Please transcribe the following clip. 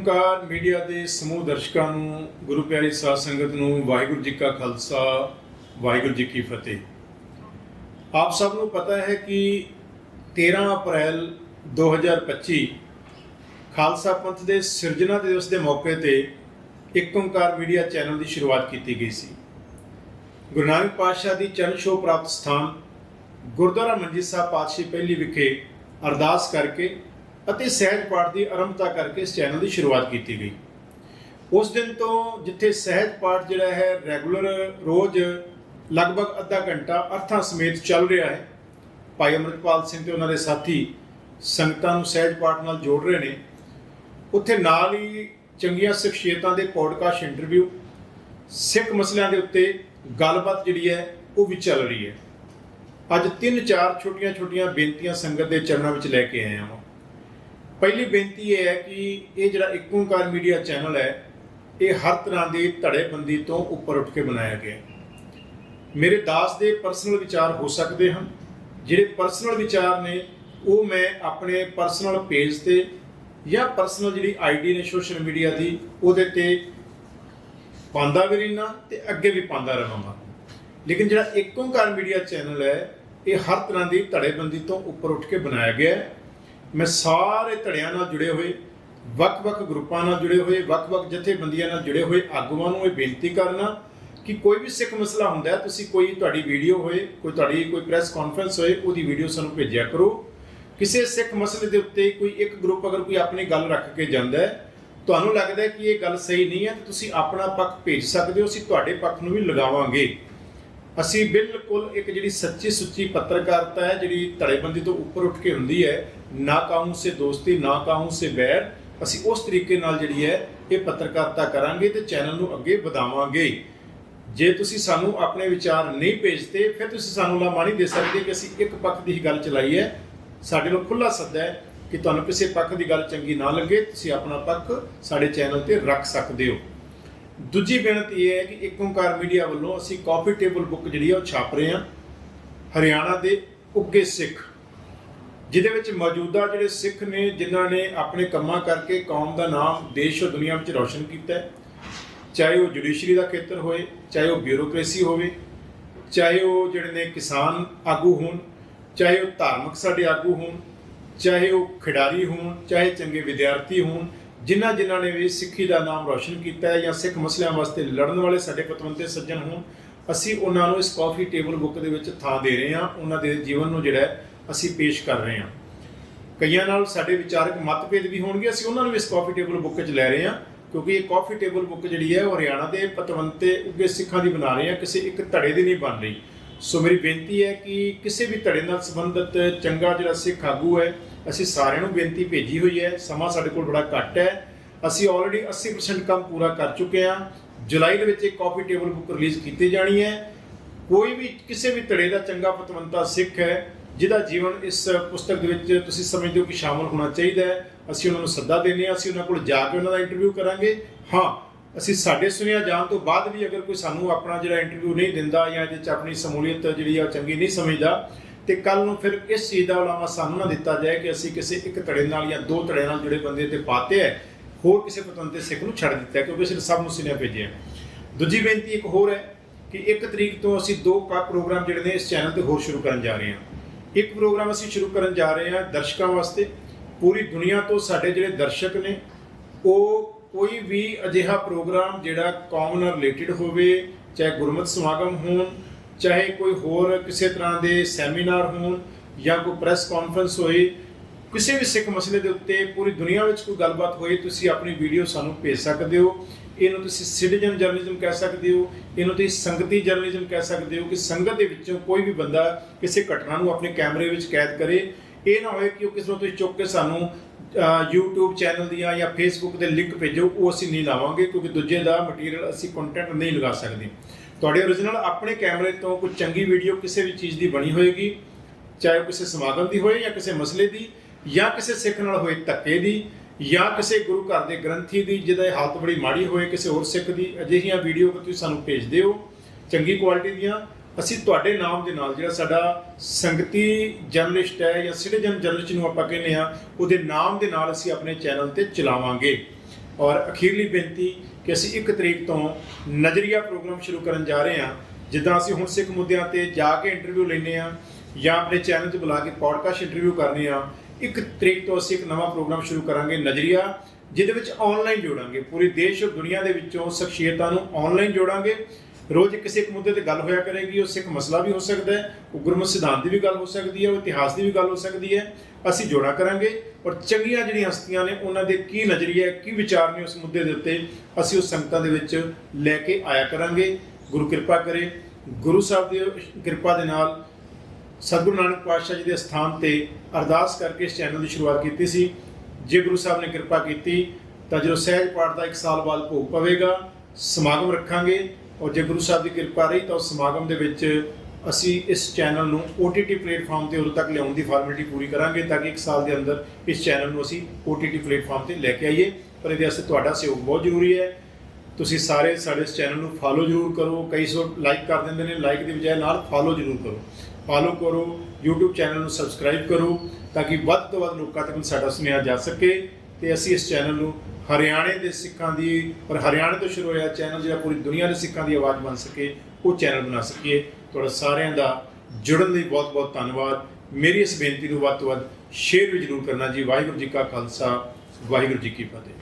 ਓਮਕਾਰ media ਦੇ ਸਮੂਹ ਦਰਸ਼ਕਾਂ ਨੂੰ, ਗੁਰੂ ਪਿਆਰੀ ਸਾਧ ਸੰਗਤ ਨੂੰ ਵਾਹਿਗੁਰੂ ਜੀ ਕਾ ਖਾਲਸਾ, ਵਾਹਿਗੁਰੂ ਜੀ ਕੀ ਫਤਿਹ। ਆਪ ਸਭ ਨੂੰ ਪਤਾ ਹੈ ਕਿ 13 ਅਪ੍ਰੈਲ 2025 ਖਾਲਸਾ ਪੰਥ ਦੇ ਸਿਰਜਣਾ ਦਿਵਸ ਦੇ ਮੌਕੇ ਤੇ ਇੱਕ ਓਮਕਾਰ ਮੀਡੀਆ ਚੈਨਲ ਦੀ ਸ਼ੁਰੂਆਤ ਕੀਤੀ ਗਈ ਸੀ। ਗੁਰੂ ਨਾਨਕ ਪਾਤਸ਼ਾਹ ਦੀ ਚਰਨ ਛੋਹ ਪ੍ਰਾਪਤ ਸਥਾਨ ਗੁਰਦੁਆਰਾ ਮੰਜੀ ਸਾਹਿਬ ਪਾਤਸ਼ਾਹੀ ਪਹਿਲੀ ਵਿਖੇ ਅਰਦਾਸ ਕਰਕੇ ਅਤੇ ਸਹਿਜ ਪਾਠ ਦੀ ਆਰੰਭਤਾ ਕਰਕੇ ਇਸ ਚੈਨਲ ਦੀ ਸ਼ੁਰੂਆਤ ਕੀਤੀ ਗਈ। ਉਸ ਦਿਨ ਤੋਂ ਜਿੱਥੇ ਸਹਿਜ ਪਾਠ ਜਿਹੜਾ ਹੈ ਰੈਗੂਲਰ ਰੋਜ਼ ਲਗਭਗ ਅੱਧਾ ਘੰਟਾ ਅਰਥਾਂ ਸਮੇਤ ਚੱਲ ਰਿਹਾ ਹੈ, ਭਾਈ ਅਮਰਿਤਪਾਲ ਸਿੰਘ ਤੇ ਉਹਨਾਂ ਦੇ ਸਾਥੀ ਸੰਗਤਾਂ ਨੂੰ ਸਹਿਜ ਪਾਠ ਨਾਲ ਜੋੜ ਰਹੇ ਨੇ। ਉੱਥੇ ਨਾਲ ਹੀ ਚੰਗੀਆਂ ਸ਼ਖਸੀਅਤਾਂ ਦੇ ਪੋਡਕਾਸਟ ਇੰਟਰਵਿਊ ਸਿੱਖ ਮਸਲਿਆਂ ਦੇ ਉੱਤੇ ਗੱਲਬਾਤ ਜਿਹੜੀ ਹੈ ਉਹ ਵੀ ਚੱਲ ਰਹੀ ਹੈ। ਅੱਜ ਤਿੰਨ ਚਾਰ ਛੋਟੀਆਂ-ਛੋਟੀਆਂ ਬੇਨਤੀਆਂ ਸੰਗਤ ਦੇ ਚਰਨਾਂ ਵਿੱਚ ਲੈ ਕੇ ਆਇਆ ਹਾਂ। ਪਹਿਲੀ ਬੇਨਤੀ ਇਹ ਹੈ ਕਿ ਇਹ ਜਿਹੜਾ ਇੱਕ ਓਂਕਾਰ ਮੀਡੀਆ ਚੈਨਲ ਹੈ, ਇਹ ਹਰ ਤਰ੍ਹਾਂ ਦੀ ਧੜੇਬੰਦੀ ਤੋਂ ਉੱਪਰ ਉੱਠ ਕੇ ਬਣਾਇਆ ਗਿਆ ਮੇਰੇ ਦਾਸ ਦੇ ਪਰਸਨਲ ਵਿਚਾਰ ਹੋ ਸਕਦੇ ਹਨ। ਜਿਹੜੇ ਪਰਸਨਲ ਵਿਚਾਰ ਨੇ, ਉਹ ਮੈਂ ਆਪਣੇ ਪਰਸਨਲ ਪੇਜ ਤੇ ਜਾਂ ਪਰਸਨਲ ਜਿਹੜੀ ਆਈਡੀ ਨੇ ਸੋਸ਼ਲ ਮੀਡੀਆ ਦੀ, ਉਹਦੇ ਤੇ ਪਾਉਂਦਾ ਵੀ ਰਹਿਣਾ ਤੇ ਅੱਗੇ ਵੀ ਪਾਉਂਦਾ ਰਹਾਂਗਾ ਲੇਕਿਨ ਜਿਹੜਾ ਇੱਕ ਓਂਕਾਰ ਮੀਡੀਆ ਚੈਨਲ ਹੈ, ਇਹ ਹਰ ਤਰ੍ਹਾਂ ਦੀ ਧੜੇਬੰਦੀ ਤੋਂ ਉੱਪਰ ਉੱਠ ਕੇ ਬਣਾਇਆ ਗਿਆ ਹੈ। ਮੈਂ ਸਾਰੇ ਧੜਿਆਂ ਨਾਲ ਜੁੜੇ ਹੋਏ, ਵੱਖ-ਵੱਖ ਗਰੁੱਪਾਂ ਨਾਲ ਜੁੜੇ ਹੋਏ, ਵੱਖ-ਵੱਖ ਜਥੇਬੰਦੀਆਂ ਨਾਲ ਜੁੜੇ ਹੋਏ ਆਗੂਆਂ ਨੂੰ ਇਹ ਬੇਨਤੀ ਕਰਨਾ ਕਿ ਕੋਈ ਵੀ ਸਿੱਖ ਮਸਲਾ ਹੁੰਦਾ, ਤੁਸੀਂ ਕੋਈ ਤੁਹਾਡੀ ਵੀਡੀਓ ਹੋਏ, ਕੋਈ ਤੁਹਾਡੀ ਕੋਈ ਪ੍ਰੈਸ ਕਾਨਫਰੰਸ ਹੋਏ, ਉਹਦੀ ਵੀਡੀਓ ਸਾਨੂੰ ਭੇਜਿਆ ਕਰੋ। ਕਿਸੇ ਸਿੱਖ ਮਸਲੇ ਦੇ ਉੱਤੇ ਕੋਈ ਇੱਕ ਗਰੁੱਪ ਅਗਰ ਕੋਈ ਆਪਣੀ ਗੱਲ ਰੱਖ ਕੇ ਜਾਂਦਾ ਹੈ, ਤੁਹਾਨੂੰ ਲੱਗਦਾ ਹੈ ਕਿ ਇਹ ਗੱਲ ਸਹੀ ਨਹੀਂ ਹੈ, ਤਾਂ ਤੁਸੀਂ ਆਪਣਾ ਪੱਖ ਭੇਜ ਸਕਦੇ ਹੋ, ਅਸੀਂ ਤੁਹਾਡੇ ਪੱਖ ਨੂੰ ਵੀ ਲਗਾਵਾਂਗੇ। ਅਸੀਂ ਬਿਲਕੁਲ ਇੱਕ ਜਿਹੜੀ ਸੱਚੀ ਸੁੱਚੀ ਪੱਤਰਕਾਰਤਾ ਹੈ, ਜਿਹੜੀ ਧੜੇਬੰਦੀ ਤੋਂ ਉੱਪਰ ਉੱਠ ਕੇ ਹੁੰਦੀ ਹੈ ਨਾ ਕਾਹੂ ਸੇ ਦੋਸਤੀ, ਨਾ ਕਾਹੂ ਸੇ ਵੈਰ ਅਸੀਂ ਉਸ ਤਰੀਕੇ ਨਾਲ ਜਿਹੜੀ ਹੈ ਇਹ ਪੱਤਰਕਾਰਤਾ ਕਰਾਂਗੇ ਤੇ ਚੈਨਲ ਨੂੰ ਅੱਗੇ ਵਧਾਵਾਂਗੇ। ਜੇ ਤੁਸੀਂ ਸਾਨੂੰ ਆਪਣੇ ਵਿਚਾਰ ਨਹੀਂ ਭੇਜਦੇ, ਫਿਰ ਤੁਸੀਂ ਸਾਨੂੰ ਲਾਮਾ ਨਹੀਂ ਦੇ ਸਕਦੇ ਕਿ ਅਸੀਂ ਇੱਕ ਪੱਖ ਦੀ ਹੀ ਗੱਲ ਚਲਾਈ ਹੈ। ਸਾਡੇ ਨੂੰ ਖੁੱਲਾ ਸੱਦਾ ਹੈ ਕਿ ਤੁਹਾਨੂੰ ਕਿਸੇ ਪੱਖ ਦੀ ਗੱਲ ਚੰਗੀ ਨਾ ਲੱਗੇ, ਤੁਸੀਂ ਆਪਣਾ ਪੱਖ ਸਾਡੇ ਚੈਨਲ ਤੇ ਰੱਖ ਸਕਦੇ ਹੋ। ਦੂਜੀ ਬੇਨਤੀ ਇਹ ਹੈ ਕਿ ਇੱਕ ਓਂਕਾਰ ਮੀਡੀਆ ਵੱਲੋਂ ਅਸੀਂ ਕਾਫੀ ਟੇਬਲ ਬੁੱਕ ਜਿਹੜੀ ਆ ਉਹ ਛਾਪ ਰਹੇ ਹਾਂ। ਹਰਿਆਣਾ ਦੇ ਉੱਗੇ ਸਿੱਖ ਜਿਹਦੇ ਵਿੱਚ ਮੌਜੂਦਾ ਜਿਹੜੇ ਸਿੱਖ ਨੇ, ਜਿਨ੍ਹਾਂ ਨੇ ਆਪਣੇ ਕੰਮਾਂ ਕਰਕੇ ਕੌਮ ਦਾ ਨਾਮ ਦੇਸ਼ ਔਰ ਦੁਨੀਆ ਵਿੱਚ ਰੌਸ਼ਨ ਕੀਤਾ ਹੈ। ਚਾਹੇ ਉਹ ਜੁਡੀਸ਼ਰੀ ਦਾ ਖੇਤਰ ਹੋਵੇ ਚਾਹੇ ਉਹ ਬਿਊਰੋਕ੍ਰੇਸੀ ਹੋਵੇ, ਚਾਹੇ ਉਹ ਜਿਹੜੇ ਨੇ ਕਿਸਾਨ ਆਗੂ ਹੋਣ, ਚਾਹੇ ਉਹ ਧਾਰਮਿਕ ਸਾਡੇ ਆਗੂ ਹੋਣ, ਚਾਹੇ ਉਹ ਖਿਡਾਰੀ ਹੋਣ, ਚਾਹੇ ਚੰਗੇ ਵਿਦਿਆਰਥੀ ਹੋਣ, ਜਿਨ੍ਹਾਂ ਜਿਨ੍ਹਾਂ ਨੇ ਵੀ ਸਿੱਖੀ ਦਾ ਨਾਮ ਰੌਸ਼ਨ ਕੀਤਾ ਹੈ ਜਾਂ ਸਿੱਖ ਮਸਲਿਆਂ ਵਾਸਤੇ ਲੜਨ ਵਾਲੇ ਸਾਡੇ ਪਤਵੰਤੇ ਸੱਜਣ ਹੋਣ, ਅਸੀਂ ਉਹਨਾਂ ਨੂੰ ਇਸ ਕਾਫੀ ਟੇਬਲ ਬੁੱਕ ਦੇ ਵਿੱਚ ਥਾਂ ਦੇ ਰਹੇ ਹਾਂ। ਉਹਨਾਂ ਦੇ ਜੀਵਨ ਨੂੰ ਜਿਹੜਾ ਅਸੀਂ ਪੇਸ਼ ਕਰ ਰਹੇ ਹਾਂ। ਕਈਆਂ ਨਾਲ ਸਾਡੇ ਵਿਚਾਰਕ ਮਤਭੇਦ ਵੀ ਹੋਣਗੇ, ਅਸੀਂ ਉਹਨਾਂ ਨੂੰ ਵੀ ਇਸ ਕਾਫੀ ਟੇਬਲ ਬੁੱਕ 'ਚ ਲੈ ਰਹੇ ਹਾਂ, ਕਿਉਂਕਿ ਇਹ ਕਾਫੀ ਟੇਬਲ ਬੁੱਕ ਜਿਹੜੀ ਹੈ, ਉਹ ਹਰਿਆਣਾ ਦੇ ਪਤਵੰਤੇ ਉੱਗੇ ਸਿੱਖਾਂ ਦੀ ਬਣਾ ਰਹੇ ਹਾਂ, ਕਿਸੇ ਇੱਕ ਧੜੇ ਦੀ ਨਹੀਂ ਬਣ ਰਹੀ। ਸੋ ਮੇਰੀ ਬੇਨਤੀ ਹੈ ਕਿ ਕਿਸੇ ਵੀ ਧੜੇ ਨਾਲ ਸੰਬੰਧਿਤ ਚੰਗਾ ਜਿਹੜਾ ਸਿੱਖ ਆਗੂ ਹੈ, ਅਸੀਂ ਸਾਰਿਆਂ ਨੂੰ ਬੇਨਤੀ ਭੇਜੀ ਹੋਈ ਹੈ, ਸਮਾਂ ਸਾਡੇ ਕੋਲ ਬੜਾ ਘੱਟ ਹੈ। ਅਸੀਂ ਆਲਰੇਡੀ 80% ਕੰਮ ਪੂਰਾ ਕਰ ਚੁੱਕੇ ਹਾਂ। ਜੁਲਾਈ ਦੇ ਵਿੱਚ ਇੱਕ ਕਾਫੀ ਟੇਬਲ ਬੁੱਕ ਰਿਲੀਜ਼ ਕੀਤੀ ਜਾਣੀ ਹੈ। ਕੋਈ ਵੀ ਕਿਸੇ ਵੀ ਧੜੇ ਦਾ ਚੰਗਾ ਪਤਵੰਤਾ ਸਿੱਖ ਹੈ ਜਿਹਦਾ ਜੀਵਨ ਇਸ ਪੁਸਤਕ ਦੇ ਵਿੱਚ ਤੁਸੀਂ ਸਮਝਦੇ ਹੋ ਕਿ ਸ਼ਾਮਲ ਹੋਣਾ ਚਾਹੀਦਾ ਹੈ। ਅਸੀਂ ਉਹਨਾਂ ਨੂੰ ਸੱਦਾ ਦਿੰਦੇ ਹਾਂ, ਅਸੀਂ ਉਹਨਾਂ ਕੋਲ ਜਾ ਕੇ ਉਹਨਾਂ ਦਾ ਇੰਟਰਵਿਊ ਕਰਾਂਗੇ। ਹਾਂ, ਅਸੀਂ ਸਾਡੇ ਸੁਣਿਆ ਜਾਣ ਤੋਂ ਬਾਅਦ ਵੀ ਅਗਰ ਕੋਈ ਸਾਨੂੰ ਆਪਣਾ ਜਿਹੜਾ ਇੰਟਰਵਿਊ ਨਹੀਂ ਦਿੰਦਾ ਜਾਂ ਇਹਦੇ 'ਚ ਆਪਣੀ ਸਮੂਲੀਅਤ ਜਿਹੜੀ ਆ ਉਹ ਚੰਗੀ ਨਹੀਂ ਸਮਝਦਾ, ਤੇ ਕੱਲ ਨੂੰ ਫਿਰ ਇਸ ਚੀਜ਼ ਦਾ ਉਲਾਮਾ ਸਾਨੂੰ ਨਾ ਦਿੱਤਾ ਜਾਏ ਕਿ ਅਸੀਂ ਕਿਸੇ ਇੱਕ ਧੜੇ ਨਾਲ ਜਾਂ ਦੋ ਧੜੇ ਨਾਲ ਜਿਹੜੇ ਬੰਦੇ ਤੇ ਪਾਤੇ ਹੈ, ਹੋਰ ਕਿਸੇ ਪਤਵੰਤੇ ਸਿੱਖ ਨੂੰ ਛੱਡ ਦਿੱਤਾ ਕਿਉਂਕਿ ਅਸੀਂ ਸਭ ਨੂੰ ਸੁਨੇਹਾ ਭੇਜਿਆ ਦੂਜੀ ਬੇਨਤੀ ਇੱਕ ਹੋਰ ਹੈ ਕਿ ਇੱਕ ਤਰੀਕ ਤੋਂ ਅਸੀਂ ਦੋ ਕਾ ਪ੍ਰੋਗਰਾਮ ਜਿਹੜੇ ਨੇ ਇਸ ਚੈਨਲ ਤੇ ਹੋਰ ਸ਼ੁਰੂ ਕਰਨ ਜਾ ਰਹੇ ਹਾਂ। ਇੱਕ ਪ੍ਰੋਗਰਾਮ ਅਸੀਂ ਸ਼ੁਰੂ ਕਰਨ ਜਾ ਰਹੇ ਹਾਂ ਦਰਸ਼ਕਾਂ ਵਾਸਤੇ। ਪੂਰੀ ਦੁਨੀਆ ਤੋਂ ਸਾਡੇ ਜਿਹੜੇ ਦਰਸ਼ਕ ਨੇ, ਉਹ ਕੋਈ ਵੀ ਅਜਿਹਾ ਪ੍ਰੋਗਰਾਮ ਜਿਹੜਾ ਕੌਮ ਨਾਲ ਰਿਲੇਟਡ ਹੋਵੇ, ਚਾਹੇ ਗੁਰਮਤਿ ਸਮਾਗਮ ਹੋਣ, ਚਾਹੇ ਕੋਈ ਹੋਰ ਕਿਸੇ ਤਰ੍ਹਾਂ ਦੇ ਸੈਮੀਨਾਰ ਹੋਣ ਜਾਂ ਕੋਈ ਪ੍ਰੈਸ ਕਾਨਫਰੰਸ ਹੋਏ, ਕਿਸੇ ਵੀ ਸਿੱਖ ਮਸਲੇ ਦੇ ਉੱਤੇ ਪੂਰੀ ਦੁਨੀਆ ਵਿੱਚ ਕੋਈ ਗੱਲਬਾਤ ਹੋਏ, ਤੁਸੀਂ ਆਪਣੀ ਵੀਡੀਓ ਸਾਨੂੰ ਭੇਜ ਸਕਦੇ ਹੋ। ਇਹਨੂੰ ਤੁਸੀਂ ਸਿਟੀਜ਼ਨ ਜਰਨਲਿਜ਼ਮ ਕਹਿ ਸਕਦੇ ਹੋ ਇਹਨੂੰ ਤੁਸੀਂ ਸੰਗਤੀ ਜਰਨਲਿਜ਼ਮ ਕਹਿ ਸਕਦੇ ਹੋ ਕਿ ਸੰਗਤ ਦੇ ਵਿੱਚੋਂ ਕੋਈ ਵੀ ਬੰਦਾ ਕਿਸੇ ਘਟਨਾ ਨੂੰ ਆਪਣੇ ਕੈਮਰੇ ਵਿੱਚ ਕੈਦ ਕਰੇ। ਇਹ ਨਾ ਹੋਏ ਕਿ ਉਹ ਕਿਸੇ ਨੂੰ ਤੁਸੀਂ ਚੁੱਕ ਕੇ ਸਾਨੂੰ ਅਹ, YouTube ਚੈਨਲ ਦੀਆਂ ਜਾਂ Facebook ਦੇ ਲਿੰਕ ਭੇਜੋ ਉਹ ਅਸੀਂ ਨਹੀਂ ਲਾਵਾਂਗੇ ਕਿਉਂਕਿ ਦੂਜੇ ਦਾ ਮਟੀਰੀਅਲ ਅਸੀਂ ਕੰਟੈਂਟ ਨਹੀਂ ਲਗਾ ਸਕਦੇ। ਤੁਹਾਡੇ origignal ਆਪਣੇ ਕੈਮਰੇ ਤੋਂ ਕੋਈ ਚੰਗੀ ਵੀਡੀਓ ਕਿਸੇ ਵੀ ਚੀਜ਼ ਦੀ ਬਣੀ ਹੋਏਗੀ ਚਾਹੇ ਉਹ ਕਿਸੇ ਸਮਾਗਮ ਦੀ ਹੋਏ ਜਾਂ ਕਿਸੇ ਮਸਲੇ ਦੀ ਜਾਂ ਕਿਸੇ ਸਿੱਖ ਨਾਲ ਹੋਏ ਧੱਕੇ ਦੀ ਜਾਂ ਕਿਸੇ ਗੁਰੂ ਘਰ ਦੇ ਗ੍ਰੰਥੀ ਦੀ ਜਿਹਦਾ ਇਹ ਹਾਲਤ ਬੜੀ ਮਾੜੀ ਹੋਏ, ਕਿਸੇ ਹੋਰ ਸਿੱਖ ਦੀ, ਅਜਿਹੀਆਂ ਵੀਡੀਓ ਤੁਸੀਂ ਸਾਨੂੰ ਭੇਜਦੇ ਹੋ ਚੰਗੀ ਕੁਆਲਿਟੀ ਦੀਆਂ। ਅਸੀਂ ਤੁਹਾਡੇ ਨਾਮ ਦੇ ਨਾਲ ਜਿਹੜਾ ਸਾਡਾ ਸੰਗਤੀ ਜਰਨਲਿਸਟ ਹੈ ਜਾਂ ਸਿਟੀਜ਼ਨ ਜਰਨਲਿਸਟ ਨੂੰ ਆਪਾਂ ਕਹਿੰਦੇ ਆ ਉਹਦੇ ਨਾਮ ਦੇ ਨਾਲ ਅਸੀਂ ਆਪਣੇ ਚੈਨਲ ਤੇ ਚਲਾਵਾਂਗੇ। ਔਰ ਅਖੀਰਲੀ ਬੇਨਤੀ ਕਿ ਅਸੀਂ 1 ਤਰੀਕ ਤੋਂ ਨਜ਼ਰੀਆ ਪ੍ਰੋਗਰਾਮ ਸ਼ੁਰੂ ਕਰਨ ਜਾ ਰਹੇ ਹਾਂ। ਜਿੱਦਾਂ ਅਸੀਂ ਹੁਣ ਸਿੱਖ ਮੁੱਦਿਆਂ ਤੇ ਜਾ ਕੇ ਇੰਟਰਵਿਊ ਲੈਂਦੇ ਆ ਜਾਂ ਆਪਣੇ ਚੈਨਲ 'ਚ ਬੁਲਾ ਕੇ ਪੋਡਕਾਸਟ ਇੰਟਰਵਿਊ ਕਰਨੇ ਆ 1 ਤਰੀਕ ਤੋਂ ਅਸੀਂ ਇੱਕ ਨਵਾਂ ਪ੍ਰੋਗਰਾਮ ਸ਼ੁਰੂ ਕਰਾਂਗੇ ਨਜ਼ਰੀਆ, ਜਿਹਦੇ ਵਿੱਚ ਆਨਲਾਈਨ ਜੋੜਾਂਗੇ। ਪੂਰੇ ਦੇਸ਼ ਔਰ ਦੁਨੀਆ ਦੇ ਵਿੱਚੋਂ ਸ਼ਖਸੀਅਤਾਂ ਨੂੰ ਆਨਲਾਈਨ ਜੋੜਾਂਗੇ। ਰੋਜ਼ ਕਿਸੇ ਇੱਕ ਮੁੱਦੇ ਤੇ ਗੱਲ ਹੋਇਆ ਕਰੇਗੀ, ਉਹ ਸਿੱਖ ਮਸਲਾ ਵੀ ਹੋ ਸਕਦਾ ਹੈ, ਉਹ ਗੁਰਮਤ ਸਿਧਾਂਤ ਦੀ ਵੀ ਗੱਲ ਹੋ ਸਕਦੀ ਹੈ, ਉਹ ਇਤਿਹਾਸ ਦੀ ਵੀ ਗੱਲ ਹੋ ਸਕਦੀ ਹੈ। ਅਸੀਂ ਜੋੜਾ ਕਰਾਂਗੇ ਔਰ ਚੰਗੀਆਂ ਜਿਹੜੀਆਂ ਹਸਤੀਆਂ ਨੇ, ਉਹਨਾਂ ਦੇ ਕੀ ਨਜ਼ਰੀਆ ਕੀ ਵਿਚਾਰ ਨੇ ਉਸ ਮੁੱਦੇ ਦੇ ਉੱਤੇ, ਅਸੀਂ ਉਸ ਸੰਗਤਾਂ ਦੇ ਵਿੱਚ ਲੈ ਕੇ ਆਇਆ ਕਰਾਂਗੇ। ਗੁਰੂ ਕਿਰਪਾ ਕਰੇ, ਗੁਰੂ ਸਾਹਿਬ ਦੀ ਕਿਰਪਾ ਦੇ ਨਾਲ ਸਤਿਗੁਰੂ ਨਾਨਕ ਪਾਤਸ਼ਾਹ ਜੀ ਦੇ ਸਥਾਨ ਤੇ ਅਰਦਾਸ ਕਰਕੇ ਇਸ ਚੈਨਲ ਦੀ ਸ਼ੁਰੂਆਤ ਕੀਤੀ ਸੀ। ਜੇ ਗੁਰੂ ਸਾਹਿਬ ਨੇ ਕਿਰਪਾ ਕੀਤੀ, ਤਾਂ ਜਦੋਂ ਸਹਿਜ ਪਾਠ ਦਾ ਇੱਕ ਸਾਲ ਬਾਅਦ ਭੋਗ ਪਵੇਗਾ, ਸਮਾਗਮ ਰੱਖਾਂਗੇ ਔਰ ਜੇ ਗੁਰੂ ਸਾਹਿਬ ਦੀ ਕਿਰਪਾ ਰਹੀ, ਤਾਂ ਉਸ ਸਮਾਗਮ ਦੇ ਵਿੱਚ ਅਸੀਂ ਇਸ ਚੈਨਲ ਨੂੰ OTT ਪਲੇਟਫਾਰਮ ਤੇ ਉਦੋਂ ਤੱਕ ਲਿਆਉਣ ਦੀ ਫਾਰਮੈਲਿਟੀ ਪੂਰੀ ਕਰਾਂਗੇ ਤਾਂ ਕਿ ਇੱਕ ਸਾਲ ਦੇ ਅੰਦਰ ਇਸ ਚੈਨਲ ਨੂੰ ਅਸੀਂ OTT ਪਲੇਟਫਾਰਮ ਤੇ ਲੈ ਕੇ ਆਈਏ। ਪਰ ਇਹਦੇ ਵਾਸਤੇ ਤੁਹਾਡਾ ਸਹਿਯੋਗ ਬਹੁਤ ਜ਼ਰੂਰੀ ਹੈ। ਤੁਸੀਂ ਸਾਰੇ ਸਾਡੇ ਇਸ ਚੈਨਲ ਨੂੰ ਫਾਲੋ ਜ਼ਰੂਰ ਕਰੋ। ਕਈ ਸੋ ਲਾਈਕ ਕਰ ਦਿੰਦੇ ਨੇ। ਲਾਈਕ ਦੀ ਬਜਾਏ ਨਾਲ ਫਾਲੋ ਜ਼ਰੂਰ ਕਰੋ। ਫਾਲੋ ਕਰੋ, YouTube ਚੈਨਲ ਨੂੰ ਸਬਸਕ੍ਰਾਈਬ ਕਰੋ ਤਾਂ ਕਿ ਵੱਧ ਤੋਂ ਵੱਧ ਲੋਕਾਂ ਤੱਕ ਸਾਡਾ ਸੁਨੇਹਾ ਜਾ ਸਕੇ ਤੇ ਅਸੀਂ ਇਸ ਚੈਨਲ ਨੂੰ ਹਰਿਆਣੇ ਦੇ ਸਿੱਖਾਂ ਦੀ ਔਰ ਹਰਿਆਣੇ ਤੋਂ ਸ਼ੁਰੂ ਹੋਇਆ ਚੈਨਲ ਜਿਹੜਾ ਪੂਰੀ ਦੁਨੀਆ ਦੇ ਸਿੱਖਾਂ ਦੀ ਆਵਾਜ਼ ਬਣ ਸਕੇ, ਉਹ ਚੈਨਲ ਬਣਾ ਸਕੀਏ। ਤੁਹਾਡਾ ਸਾਰਿਆਂ ਦਾ ਜੁੜਨ ਲਈ ਬਹੁਤ ਬਹੁਤ ਧੰਨਵਾਦ। ਮੇਰੀ ਇਸ ਬੇਨਤੀ ਨੂੰ ਵੱਧ ਤੋਂ ਵੱਧ ਸ਼ੇਅਰ ਵੀ ਜ਼ਰੂਰ ਕਰਨਾ ਜੀ। ਵਾਹਿਗੁਰੂ ਜੀ ਕਾ ਖਾਲਸਾ, ਵਾਹਿਗੁਰੂ ਜੀ ਕੀ ਫਤਿਹ।